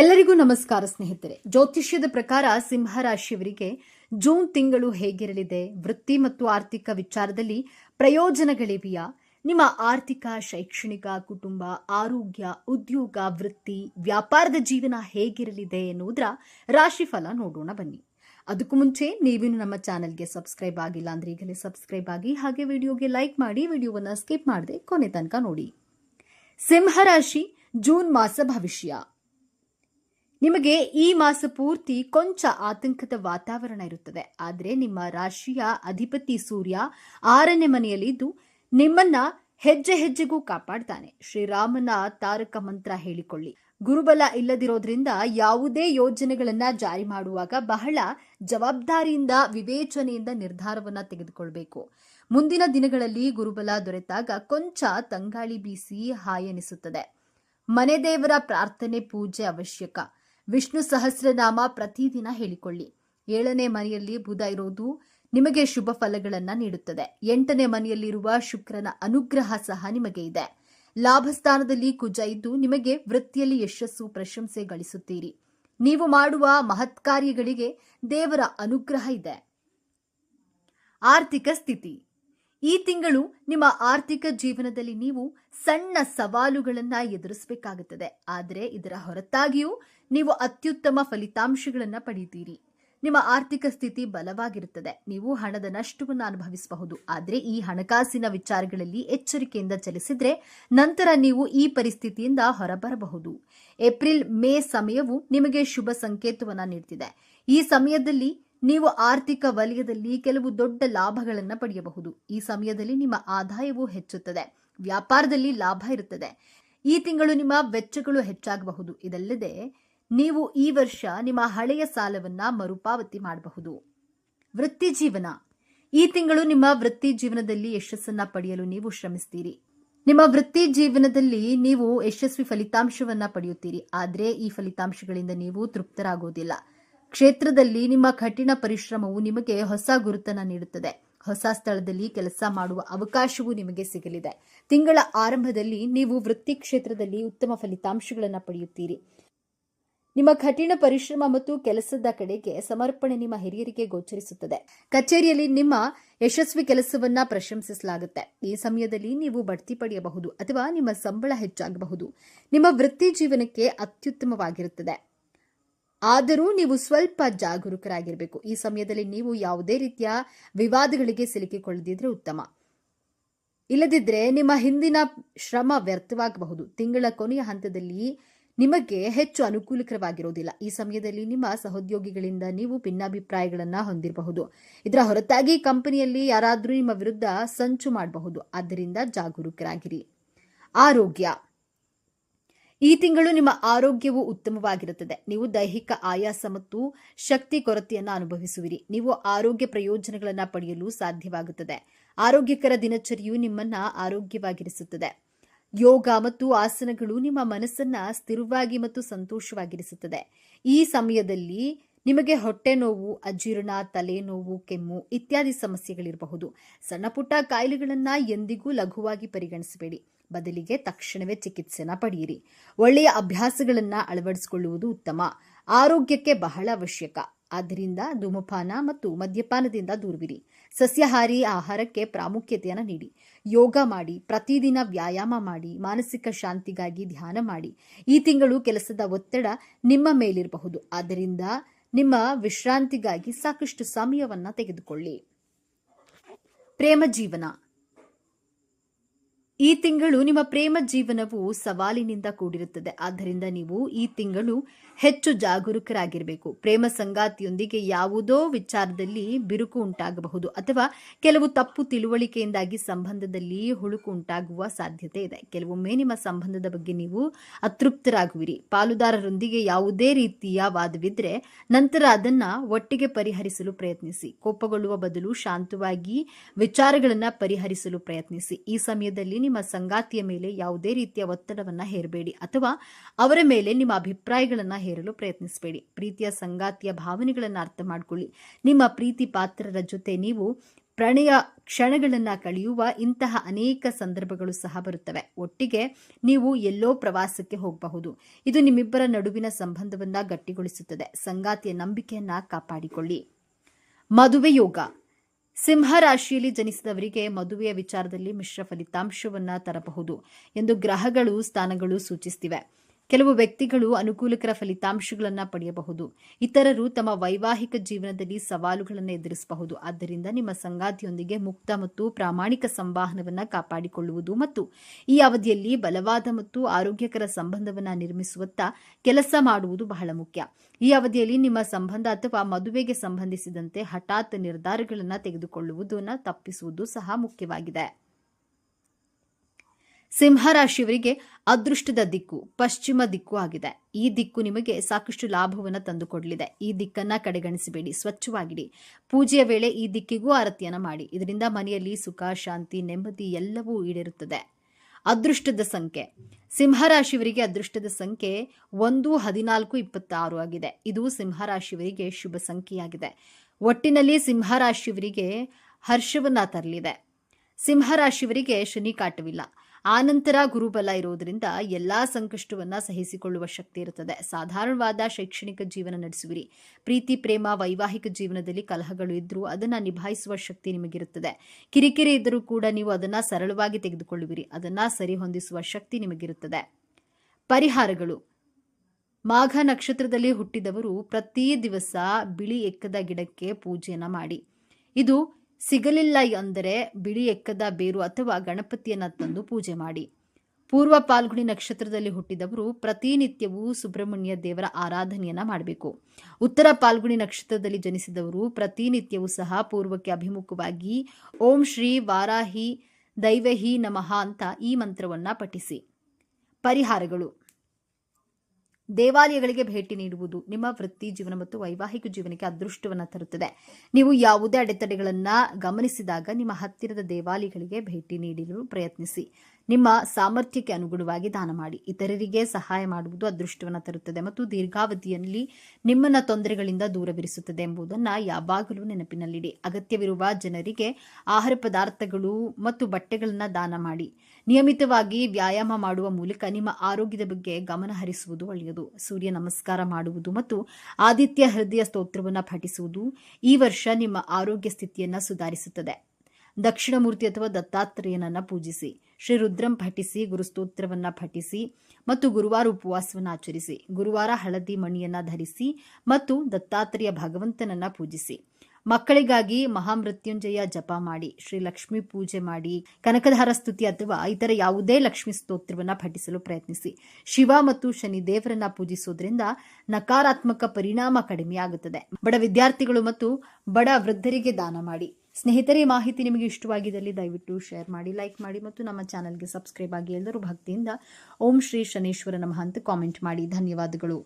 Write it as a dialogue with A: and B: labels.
A: ಎಲ್ಲರಿಗೂ ನಮಸ್ಕಾರ ಸ್ನೇಹಿತರೆ. ಜ್ಯೋತಿಷ್ಯದ ಪ್ರಕಾರ ಸಿಂಹ ರಾಶಿಯವರಿಗೆ ಜೂನ್ ತಿಂಗಳು ಹೇಗಿರಲಿದೆ? ವೃತ್ತಿ ಮತ್ತು ಆರ್ಥಿಕ ವಿಚಾರದಲ್ಲಿ ಪ್ರಯೋಜನಗಳಿವೆಯಾ? ನಿಮ್ಮ ಆರ್ಥಿಕ, ಶೈಕ್ಷಣಿಕ, ಕುಟುಂಬ, ಆರೋಗ್ಯ, ಉದ್ಯೋಗ, ವೃತ್ತಿ, ವ್ಯಾಪಾರದ ಜೀವನ ಹೇಗಿರಲಿದೆ ಎನ್ನುವುದರ ರಾಶಿಫಲ ನೋಡೋಣ ಬನ್ನಿ. ಅದಕ್ಕೂ ಮುಂಚೆ ನೀವಿನ್ನು ನಮ್ಮ ಚಾನೆಲ್ಗೆ ಸಬ್ಸ್ಕ್ರೈಬ್ ಆಗಿಲ್ಲ ಅಂದ್ರೆ ಈಗಲೇ ಸಬ್ಸ್ಕ್ರೈಬ್ ಆಗಿ ಹಾಗೆ ವಿಡಿಯೋಗೆ ಲೈಕ್ ಮಾಡಿ, ವಿಡಿಯೋವನ್ನು ಸ್ಕಿಪ್ ಮಾಡದೆ ಕೊನೆ ತನಕ ನೋಡಿ. ಸಿಂಹರಾಶಿ ಜೂನ್ ಮಾಸ ಭವಿಷ್ಯ. ನಿಮಗೆ ಈ ಮಾಸ ಪೂರ್ತಿ ಕೊಂಚ ಆತಂಕದ ವಾತಾವರಣ ಇರುತ್ತದೆ. ಆದರೆ ನಿಮ್ಮ ರಾಶಿಯ ಅಧಿಪತಿ ಸೂರ್ಯ ಆರನೇ ಮನೆಯಲ್ಲಿದ್ದು ನಿಮ್ಮನ್ನ ಹೆಜ್ಜೆ ಹೆಜ್ಜೆಗೂ ಕಾಪಾಡ್ತಾನೆ. ಶ್ರೀರಾಮನ ತಾರಕ ಮಂತ್ರ ಹೇಳಿಕೊಳ್ಳಿ. ಗುರುಬಲ ಇಲ್ಲದಿರೋದ್ರಿಂದ ಯಾವುದೇ ಯೋಜನೆಗಳನ್ನ ಜಾರಿ ಮಾಡುವಾಗ ಬಹಳ ಜವಾಬ್ದಾರಿಯಿಂದ, ವಿವೇಚನೆಯಿಂದ ನಿರ್ಧಾರವನ್ನ ತೆಗೆದುಕೊಳ್ಬೇಕು. ಮುಂದಿನ ದಿನಗಳಲ್ಲಿ ಗುರುಬಲ ದೊರೆತಾಗ ಕೊಂಚ ತಂಗಾಳಿ ಬೀಸಿ ಹಾಯನಿಸುತ್ತದೆ ಮನೆ ದೇವರ ಪ್ರಾರ್ಥನೆ ಪೂಜೆ ಅವಶ್ಯಕ. ವಿಷ್ಣು ಸಹಸ್ರನಾಮ ಪ್ರತಿದಿನ ಹೇಳಿಕೊಳ್ಳಿ. ಏಳನೇ ಮನೆಯಲ್ಲಿ ಬುಧ ಇರೋದು ನಿಮಗೆ ಶುಭ ಫಲಗಳನ್ನ ನೀಡುತ್ತದೆ. ಎಂಟನೇ ಮನೆಯಲ್ಲಿರುವ ಶುಕ್ರನ ಅನುಗ್ರಹ ಸಹ ನಿಮಗೆ ಇದೆ. ಲಾಭಸ್ಥಾನದಲ್ಲಿ ಕುಜ ಇದ್ದು ನಿಮಗೆ ವೃತ್ತಿಯಲ್ಲಿ ಯಶಸ್ಸು ಪ್ರಶಂಸೆ ಗಳಿಸುತ್ತೀರಿ. ನೀವು ಮಾಡುವ ಮಹತ್ ಕಾರ್ಯಗಳಿಗೆ ದೇವರ ಅನುಗ್ರಹ ಇದೆ. ಆರ್ಥಿಕ ಸ್ಥಿತಿ. ಈ ತಿಂಗಳು ನಿಮ್ಮ ಆರ್ಥಿಕ ಜೀವನದಲ್ಲಿ ನೀವು ಸಣ್ಣ ಸವಾಲುಗಳನ್ನ ಎದುರಿಸಬೇಕಾಗುತ್ತದೆ. ಆದರೆ ಇದರ ಹೊರತಾಗಿಯೂ ನೀವು ಅತ್ಯುತ್ತಮ ಫಲಿತಾಂಶಗಳನ್ನು ಪಡೆಯುತ್ತೀರಿ ನಿಮ್ಮ ಆರ್ಥಿಕ ಸ್ಥಿತಿ ಬಲವಾಗಿರುತ್ತದೆ. ನೀವು ಹಣದ ನಷ್ಟವನ್ನು ಅನುಭವಿಸಬಹುದು. ಆದರೆ ಈ ಹಣಕಾಸಿನ ವಿಚಾರಗಳಲ್ಲಿ ಎಚ್ಚರಿಕೆಯಿಂದ ಚಲಿಸಿದ್ರೆ ನಂತರ ನೀವು ಈ ಪರಿಸ್ಥಿತಿಯಿಂದ ಹೊರಬರಬಹುದು. ಏಪ್ರಿಲ್, ಮೇ ಸಮಯವು ನಿಮಗೆ ಶುಭ ಸಂಕೇತವನ್ನು ನೀಡುತ್ತಿದೆ ಈ ಸಮಯದಲ್ಲಿ ನೀವು ಆರ್ಥಿಕ ವಲಯದಲ್ಲಿ ಕೆಲವು ದೊಡ್ಡ ಲಾಭಗಳನ್ನು ಪಡೆಯಬಹುದು. ಈ ಸಮಯದಲ್ಲಿ ನಿಮ್ಮ ಆದಾಯವು ಹೆಚ್ಚುತ್ತದೆ. ವ್ಯಾಪಾರದಲ್ಲಿ ಲಾಭ ಇರುತ್ತದೆ. ಈ ತಿಂಗಳು ನಿಮ್ಮ ವೆಚ್ಚಗಳು ಹೆಚ್ಚಾಗಬಹುದು. ಇದಲ್ಲದೆ ನೀವು ಈ ವರ್ಷ ನಿಮ್ಮ ಹಳೆಯ ಸಾಲವನ್ನ ಮರುಪಾವತಿ ಮಾಡಬಹುದು. ವೃತ್ತಿ ಜೀವನ. ಈ ತಿಂಗಳು ನಿಮ್ಮ ವೃತ್ತಿ ಜೀವನದಲ್ಲಿ ಯಶಸ್ಸನ್ನ ಪಡೆಯಲು ನೀವು ಶ್ರಮಿಸ್ತೀರಿ. ನಿಮ್ಮ ವೃತ್ತಿ ಜೀವನದಲ್ಲಿ ನೀವು ಯಶಸ್ವಿ ಫಲಿತಾಂಶವನ್ನ ಪಡೆಯುತ್ತೀರಿ. ಆದರೆ ಈ ಫಲಿತಾಂಶಗಳಿಂದ ನೀವು ತೃಪ್ತರಾಗುವುದಿಲ್ಲ ಕ್ಷೇತ್ರದಲ್ಲಿ ನಿಮ್ಮ ಕಠಿಣ ಪರಿಶ್ರಮವು ನಿಮಗೆ ಹೊಸ ಗುರುತನ್ನ ನೀಡುತ್ತದೆ. ಹೊಸ ಸ್ಥಳದಲ್ಲಿ ಕೆಲಸ ಮಾಡುವ ಅವಕಾಶವೂ ನಿಮಗೆ ಸಿಗಲಿದೆ. ತಿಂಗಳ ಆರಂಭದಲ್ಲಿ ನೀವು ವೃತ್ತಿ ಕ್ಷೇತ್ರದಲ್ಲಿ ಉತ್ತಮ ಫಲಿತಾಂಶಗಳನ್ನು ಪಡೆಯುತ್ತೀರಿ. ನಿಮ್ಮ ಕಠಿಣ ಪರಿಶ್ರಮ ಮತ್ತು ಕೆಲಸದ ಕಡೆಗೆ ಸಮರ್ಪಣೆ ನಿಮ್ಮ ಹಿರಿಯರಿಗೆ ಗೋಚರಿಸುತ್ತದೆ. ಕಚೇರಿಯಲ್ಲಿ ನಿಮ್ಮ ಯಶಸ್ವಿ ಕೆಲಸವನ್ನ ಪ್ರಶಂಸಿಸಲಾಗುತ್ತೆ. ಈ ಸಮಯದಲ್ಲಿ ನೀವು ಬಡ್ತಿ ಪಡೆಯಬಹುದು ಅಥವಾ ನಿಮ್ಮ ಸಂಬಳ ಹೆಚ್ಚಾಗಬಹುದು. ನಿಮ್ಮ ವೃತ್ತಿ ಜೀವನಕ್ಕೆ ಅತ್ಯುತ್ತಮವಾಗಿರುತ್ತದೆ. ಆದರೂ ನೀವು ಸ್ವಲ್ಪ ಜಾಗರೂಕರಾಗಿರಬೇಕು. ಈ ಸಮಯದಲ್ಲಿ ನೀವು ಯಾವುದೇ ರೀತಿಯ ವಿವಾದಗಳಿಗೆ ಸಿಲುಕಿಕೊಳ್ಳದಿದ್ರೆ ಉತ್ತಮ. ಇಲ್ಲದಿದ್ದರೆ ನಿಮ್ಮ ಹಿಂದಿನ ಶ್ರಮ ವ್ಯರ್ಥವಾಗಬಹುದು. ತಿಂಗಳ ಕೊನೆಯ ಹಂತದಲ್ಲಿ ನಿಮಗೆ ಹೆಚ್ಚು ಅನುಕೂಲಕರವಾಗಿರುವುದಿಲ್ಲ. ಈ ಸಮಯದಲ್ಲಿ ನಿಮ್ಮ ಸಹೋದ್ಯೋಗಿಗಳಿಂದ ನೀವು ಭಿನ್ನಾಭಿಪ್ರಾಯಗಳನ್ನು ಹೊಂದಿರಬಹುದು. ಇದರ ಹೊರತಾಗಿ ಕಂಪನಿಯಲ್ಲಿ ಯಾರಾದರೂ ನಿಮ್ಮ ವಿರುದ್ಧ ಸಂಚು ಮಾಡಬಹುದು. ಆದ್ದರಿಂದ ಜಾಗರೂಕರಾಗಿರಿ. ಆರೋಗ್ಯ. ಈ ತಿಂಗಳು ನಿಮ್ಮ ಆರೋಗ್ಯವು ಉತ್ತಮವಾಗಿರುತ್ತದೆ. ನೀವು ದೈಹಿಕ ಆಯಾಸ ಮತ್ತು ಶಕ್ತಿ ಕೊರತೆಯನ್ನು ಅನುಭವಿಸುವಿರಿ. ನೀವು ಆರೋಗ್ಯ ಪ್ರಯೋಜನಗಳನ್ನು ಪಡೆಯಲು ಸಾಧ್ಯವಾಗುತ್ತದೆ. ಆರೋಗ್ಯಕರ ದಿನಚರಿಯು ನಿಮ್ಮನ್ನ ಆರೋಗ್ಯವಾಗಿರಿಸುತ್ತದೆ. ಯೋಗ ಮತ್ತು ಆಸನಗಳು ನಿಮ್ಮ ಮನಸ್ಸನ್ನ ಸ್ಥಿರವಾಗಿ ಮತ್ತು ಸಂತೋಷವಾಗಿರಿಸುತ್ತದೆ. ಈ ಸಮಯದಲ್ಲಿ ನಿಮಗೆ ಹೊಟ್ಟೆ ನೋವು, ಅಜೀರ್ಣ ತಲೆನೋವು ಕೆಮ್ಮು ಇತ್ಯಾದಿ ಸಮಸ್ಯೆಗಳಿರಬಹುದು. ಸಣ್ಣ ಪುಟ್ಟ ಕಾಯಿಲೆಗಳನ್ನ ಎಂದಿಗೂ ಲಘುವಾಗಿ ಪರಿಗಣಿಸಬೇಡಿ. ಬದಲಿಗೆ ತಕ್ಷಣವೇ ಚಿಕಿತ್ಸೆನ ಪಡೆಯಿರಿ. ಒಳ್ಳೆಯ ಅಭ್ಯಾಸಗಳನ್ನ ಅಳವಡಿಸಿಕೊಳ್ಳುವುದು ಉತ್ತಮ. ಆರೋಗ್ಯಕ್ಕೆ ಬಹಳ ಅವಶ್ಯಕ. ಆದ್ದರಿಂದ ಧೂಮಪಾನ ಮತ್ತು ಮದ್ಯಪಾನದಿಂದ ದೂರವಿರಿ. ಸಸ್ಯಾಹಾರಿ ಆಹಾರಕ್ಕೆ ಪ್ರಾಮುಖ್ಯತೆಯನ್ನು ನೀಡಿ. ಯೋಗ ಮಾಡಿ, ಪ್ರತಿದಿನ ವ್ಯಾಯಾಮ ಮಾಡಿ, ಮಾನಸಿಕ ಶಾಂತಿಗಾಗಿ ಧ್ಯಾನ ಮಾಡಿ. ಈ ತಿಂಗಳು ಕೆಲಸದ ಒತ್ತಡ ನಿಮ್ಮ ಮೇಲಿರಬಹುದು. ಆದ್ದರಿಂದ ನಿಮ್ಮ ವಿಶ್ರಾಂತಿಗಾಗಿ ಸಾಕಷ್ಟು ಸಮಯವನ್ನು ತೆಗೆದುಕೊಳ್ಳಿ. ಪ್ರೇಮ ಜೀವನ. ಈ ತಿಂಗಳು ನಿಮ್ಮ ಪ್ರೇಮ ಜೀವನವು ಸವಾಲಿನಿಂದ ಕೂಡಿರುತ್ತದೆ. ಆದ್ದರಿಂದ ನೀವು ಈ ತಿಂಗಳು ಹೆಚ್ಚು ಜಾಗರೂಕರಾಗಿರಬೇಕು. ಪ್ರೇಮ ಸಂಗಾತಿಯೊಂದಿಗೆ ಯಾವುದೋ ವಿಚಾರದಲ್ಲಿ ಬಿರುಕು ಉಂಟಾಗಬಹುದು ಅಥವಾ ಕೆಲವು ತಪ್ಪು ತಿಳುವಳಿಕೆಯಿಂದಾಗಿ ಸಂಬಂಧದಲ್ಲಿ ಹುಳುಕು ಉಂಟಾಗುವ ಸಾಧ್ಯತೆ ಇದೆ. ಕೆಲವೊಮ್ಮೆ ನಿಮ್ಮ ಸಂಬಂಧದ ಬಗ್ಗೆ ನೀವು ಅತೃಪ್ತರಾಗುವಿರಿ. ಪಾಲುದಾರರೊಂದಿಗೆ ಯಾವುದೇ ರೀತಿಯ ವಾದವಿದ್ರೆ ನಂತರ ಅದನ್ನ ಒಟ್ಟಿಗೆ ಪರಿಹರಿಸಲು ಪ್ರಯತ್ನಿಸಿ. ಕೋಪಗೊಳ್ಳುವ ಬದಲು ಶಾಂತವಾಗಿ ವಿಚಾರಗಳನ್ನು ಪರಿಹರಿಸಲು ಪ್ರಯತ್ನಿಸಿ. ಈ ಸಮಯದಲ್ಲಿ ನಿಮ್ಮ ಸಂಗಾತಿಯ ಮೇಲೆ ಯಾವುದೇ ರೀತಿಯ ಒತ್ತಡವನ್ನ ಹೇರಬೇಡಿ ಅಥವಾ ಅವರ ಮೇಲೆ ನಿಮ್ಮ ಅಭಿಪ್ರಾಯಗಳನ್ನ ಹೇರಲು ಪ್ರಯತ್ನಿಸಬೇಡಿ. ಪ್ರೀತಿಯ ಸಂಗಾತಿಯ ಭಾವನೆಗಳನ್ನು ಅರ್ಥ ಮಾಡಿಕೊಳ್ಳಿ. ನಿಮ್ಮ ಪ್ರೀತಿ ಪಾತ್ರರ ಜೊತೆ ನೀವು ಪ್ರಣಯ ಕ್ಷಣಗಳನ್ನ ಕಳೆಯುವ ಇಂತಹ ಅನೇಕ ಸಂದರ್ಭಗಳು ಸಹ ಬರುತ್ತವೆ. ಒಟ್ಟಿಗೆ ನೀವು ಎಲ್ಲೋ ಪ್ರವಾಸಕ್ಕೆ ಹೋಗಬಹುದು. ಇದು ನಿಮ್ಮಿಬ್ಬರ ನಡುವಿನ ಸಂಬಂಧವನ್ನ ಗಟ್ಟಿಗೊಳಿಸುತ್ತದೆ. ಸಂಗಾತಿಯ ನಂಬಿಕೆಯನ್ನ ಕಾಪಾಡಿಕೊಳ್ಳಿ. ಮದುವೆ ಯೋಗ. ಸಿಂಹ ರಾಶಿಯಲ್ಲಿ ಜನಿಸಿದವರಿಗೆ ಮದುವೆಯ ವಿಚಾರದಲ್ಲಿ ಮಿಶ್ರ ಫಲಿತಾಂಶವನ್ನ ತರಬಹುದು ಎಂದು ಗ್ರಹಗಳು ಸ್ಥಾನಗಳು ಸೂಚಿಸುತ್ತಿವೆ ಕೆಲವು ವ್ಯಕ್ತಿಗಳು ಅನುಕೂಲಕರ ಫಲಿತಾಂಶಗಳನ್ನು ಪಡೆಯಬಹುದು. ಇತರರು ತಮ್ಮ ವೈವಾಹಿಕ ಜೀವನದಲ್ಲಿ ಸವಾಲುಗಳನ್ನು ಎದುರಿಸಬಹುದು. ಆದ್ದರಿಂದ ನಿಮ್ಮ ಸಂಗಾತಿಯೊಂದಿಗೆ ಮುಕ್ತ ಮತ್ತು ಪ್ರಾಮಾಣಿಕ ಸಂವಹನವನ್ನ ಕಾಪಾಡಿಕೊಳ್ಳುವುದು ಮತ್ತು ಈ ಅವಧಿಯಲ್ಲಿ ಬಲವಾದ ಮತ್ತು ಆರೋಗ್ಯಕರ ಸಂಬಂಧವನ್ನು ನಿರ್ಮಿಸುವತ್ತ ಕೆಲಸ ಮಾಡುವುದು ಬಹಳ ಮುಖ್ಯ. ಈ ಅವಧಿಯಲ್ಲಿ ನಿಮ್ಮ ಸಂಬಂಧ ಅಥವಾ ಮದುವೆಗೆ ಸಂಬಂಧಿಸಿದಂತೆ ಹಠಾತ್ ನಿರ್ಧಾರಗಳನ್ನು ತೆಗೆದುಕೊಳ್ಳುವುದನ್ನು ತಪ್ಪಿಸುವುದು ಸಹ ಮುಖ್ಯವಾಗಿದೆ. ಸಿಂಹರಾಶಿಯವರಿಗೆ ಅದೃಷ್ಟದ ದಿಕ್ಕು, ಪಶ್ಚಿಮ ದಿಕ್ಕು ಆಗಿದೆ. ಈ ದಿಕ್ಕು ನಿಮಗೆ ಸಾಕಷ್ಟು ಲಾಭವನ್ನು ತಂದುಕೊಡಲಿದೆ. ಈ ದಿಕ್ಕನ್ನ ಕಡೆಗಣಿಸಬೇಡಿ, ಸ್ವಚ್ಛವಾಗಿಡಿ. ಪೂಜೆಯ ವೇಳೆ ಈ ದಿಕ್ಕಿಗೂ ಆರತಿಯನ್ನು ಮಾಡಿ. ಇದರಿಂದ ಮನೆಯಲ್ಲಿ ಸುಖ, ಶಾಂತಿ, ನೆಮ್ಮದಿ ಎಲ್ಲವೂ ಈಡೇರುತ್ತದೆ. ಅದೃಷ್ಟದ ಸಂಖ್ಯೆ. ಸಿಂಹರಾಶಿಯವರಿಗೆ ಅದೃಷ್ಟದ ಸಂಖ್ಯೆ ಒಂದು, ಹದಿನಾಲ್ಕು, ಇಪ್ಪತ್ತಾರು ಆಗಿದೆ. ಇದು ಸಿಂಹರಾಶಿಯವರಿಗೆ ಶುಭ ಸಂಖ್ಯೆಯಾಗಿದೆ. ಒಟ್ಟಿನಲ್ಲಿ ಸಿಂಹರಾಶಿಯವರಿಗೆ ಹರ್ಷವನ್ನ ತರಲಿದೆ. ಸಿಂಹರಾಶಿಯವರಿಗೆ ಶನಿ ಕಾಟವಿಲ್ಲ. ಆನಂತರ ಗುರುಬಲ ಇರೋದ್ರಿಂದ ಎಲ್ಲಾ ಸಂಕಷ್ಟವನ್ನ ಸಹಿಸಿಕೊಳ್ಳುವ ಶಕ್ತಿ ಇರುತ್ತದೆ. ಸಾಧಾರಣವಾದ ಶೈಕ್ಷಣಿಕ ಜೀವನ ನಡೆಸುವಿರಿ. ಪ್ರೀತಿ, ಪ್ರೇಮ, ವೈವಾಹಿಕ ಜೀವನದಲ್ಲಿ ಕಲಹಗಳು ಇದ್ರೂ ಅದನ್ನ ನಿಭಾಯಿಸುವ ಶಕ್ತಿ ನಿಮಗಿರುತ್ತದೆ. ಕಿರಿಕಿರಿ ಇದ್ದರೂ ಕೂಡ ನೀವು ಅದನ್ನ ಸರಳವಾಗಿ ತೆಗೆದುಕೊಳ್ಳುವಿರಿ. ಅದನ್ನ ಸರಿಹೊಂದಿಸುವ ಶಕ್ತಿ ನಿಮಗಿರುತ್ತದೆ. ಪರಿಹಾರಗಳು. ಮಾಘ ನಕ್ಷತ್ರದಲ್ಲಿ ಹುಟ್ಟಿದವರು ಪ್ರತಿ ದಿವಸ ಬಿಳಿ ಎಕ್ಕದ ಗಿಡಕ್ಕೆ ಪೂಜೆಯನ್ನ ಮಾಡಿ. ಇದು ಸಿಗಲಿಲ್ಲ ಅಂದರೆ ಬಿಳಿ ಎಕ್ಕದ ಬೇರು ಅಥವಾ ಗಣಪತಿಯನ್ನ ತಂದು ಪೂಜೆ ಮಾಡಿ. ಪೂರ್ವ ಪಾಲ್ಗುಣಿ ನಕ್ಷತ್ರದಲ್ಲಿ ಹುಟ್ಟಿದವರು ಪ್ರತಿನಿತ್ಯವೂ ಸುಬ್ರಹ್ಮಣ್ಯ ದೇವರ ಆರಾಧನೆಯನ್ನ ಮಾಡಬೇಕು. ಉತ್ತರ ಪಾಲ್ಗುಣಿ ನಕ್ಷತ್ರದಲ್ಲಿ ಜನಿಸಿದವರು ಪ್ರತಿನಿತ್ಯವೂ ಸಹ ಪೂರ್ವಕ್ಕೆ ಅಭಿಮುಖವಾಗಿ ಓಂ ಶ್ರೀ ವಾರಾಹಿ ದೈವಹಿ ನಮಃ ಅಂತ ಈ ಮಂತ್ರವನ್ನ ಪಠಿಸಿ. ಪರಿಹಾರಗಳು. ದೇವಾಲಯಗಳಿಗೆ ಭೇಟಿ ನೀಡುವುದು ನಿಮ್ಮ ವೃತ್ತಿ ಜೀವನ ಮತ್ತು ವೈವಾಹಿಕ ಜೀವನಕ್ಕೆ ಅದೃಷ್ಟವನ್ನು ತರುತ್ತದೆ. ನೀವು ಯಾವುದೇ ಅಡೆತಡೆಗಳನ್ನ ಗಮನಿಸಿದಾಗ ನಿಮ್ಮ ಹತ್ತಿರದ ದೇವಾಲಯಗಳಿಗೆ ಭೇಟಿ ನೀಡಲು ಪ್ರಯತ್ನಿಸಿ. ನಿಮ್ಮ ಸಾಮರ್ಥ್ಯಕ್ಕೆ ಅನುಗುಣವಾಗಿ ದಾನ ಮಾಡಿ. ಇತರರಿಗೆ ಸಹಾಯ ಮಾಡುವುದು ಅದೃಷ್ಟವನ್ನು ತರುತ್ತದೆ ಮತ್ತು ದೀರ್ಘಾವಧಿಯಲ್ಲಿ ನಿಮ್ಮನ್ನ ತೊಂದರೆಗಳಿಂದ ದೂರವಿರಿಸುತ್ತದೆ ಎಂಬುದನ್ನು ಯಾವಾಗಲೂ ನೆನಪಿನಲ್ಲಿಡಿ. ಅಗತ್ಯವಿರುವ ಜನರಿಗೆ ಆಹಾರ ಪದಾರ್ಥಗಳು ಮತ್ತು ಬಟ್ಟೆಗಳನ್ನು ದಾನ ಮಾಡಿ. ನಿಯಮಿತವಾಗಿ ವ್ಯಾಯಾಮ ಮಾಡುವ ಮೂಲಕ ನಿಮ್ಮ ಆರೋಗ್ಯದ ಬಗ್ಗೆ ಗಮನ ಹರಿಸುವುದು ಒಳ್ಳೆಯದು. ಸೂರ್ಯ ನಮಸ್ಕಾರ ಮಾಡುವುದು ಮತ್ತು ಆದಿತ್ಯ ಹೃದಯ ಸ್ತೋತ್ರವನ್ನು ಪಠಿಸುವುದು ಈ ವರ್ಷ ನಿಮ್ಮ ಆರೋಗ್ಯ ಸ್ಥಿತಿಯನ್ನು ಸುಧಾರಿಸುತ್ತದೆ. ದಕ್ಷಿಣಮೂರ್ತಿ ಅಥವಾ ದತ್ತಾತ್ರೇಯನನ್ನು ಪೂಜಿಸಿ, ಶ್ರೀ ರುದ್ರಂ ಪಠಿಸಿ ಗುರುಸ್ತೋತ್ರವನ್ನು ಪಠಿಸಿ ಮತ್ತು ಗುರುವಾರ ಉಪವಾಸವನ್ನು ಆಚರಿಸಿ, ಗುರುವಾರ ಹಳದಿ ಮಣಿಯನ್ನು ಧರಿಸಿ ಮತ್ತು ದತ್ತಾತ್ರೇಯ ಭಗವಂತನನ್ನು ಪೂಜಿಸಿ. ಮಕ್ಕಳಿಗಾಗಿ ಮಹಾಮೃತ್ಯುಂಜಯ ಜಪ ಮಾಡಿ, ಶ್ರೀ ಲಕ್ಷ್ಮಿ ಪೂಜೆ ಮಾಡಿ, ಕನಕಧಾರ ಸ್ತುತಿ ಅಥವಾ ಇತರ ಯಾವುದೇ ಲಕ್ಷ್ಮಿ ಸ್ತೋತ್ರವನ್ನ ಪಠಿಸಲು ಪ್ರಯತ್ನಿಸಿ. ಶಿವ ಮತ್ತು ಶನಿ ದೇವರನ್ನ ಪೂಜಿಸುವುದರಿಂದ ನಕಾರಾತ್ಮಕ ಪರಿಣಾಮ ಕಡಿಮೆಯಾಗುತ್ತದೆ ಬಡ ವಿದ್ಯಾರ್ಥಿಗಳು ಮತ್ತು ಬಡ ವೃದ್ಧರಿಗೆ ದಾನ ಮಾಡಿ. ಸ್ನೇಹಿತರೆ ಮಾಹಿತಿ ನಿಮಗೆ ಇಷ್ಟವಾಗಿದ್ದಲ್ಲಿ ದಯವಿಟ್ಟು ಶೇರ್ ಮಾಡಿ, ಲೈಕ್ ಮಾಡಿ ಮತ್ತು ನಮ್ಮ ಚಾನೆಲ್ಗೆ ಸಬ್ಸ್ಕ್ರೈಬ್ ಆಗಿ ಎಲ್ಲರೂ ಭಕ್ತಿಯಿಂದ ಓಂ ಶ್ರೀ ಶನೇಶ್ವರ ನಮಃ ಅಂತ ಕಾಮೆಂಟ್ ಮಾಡಿ. ಧನ್ಯವಾದಗಳು.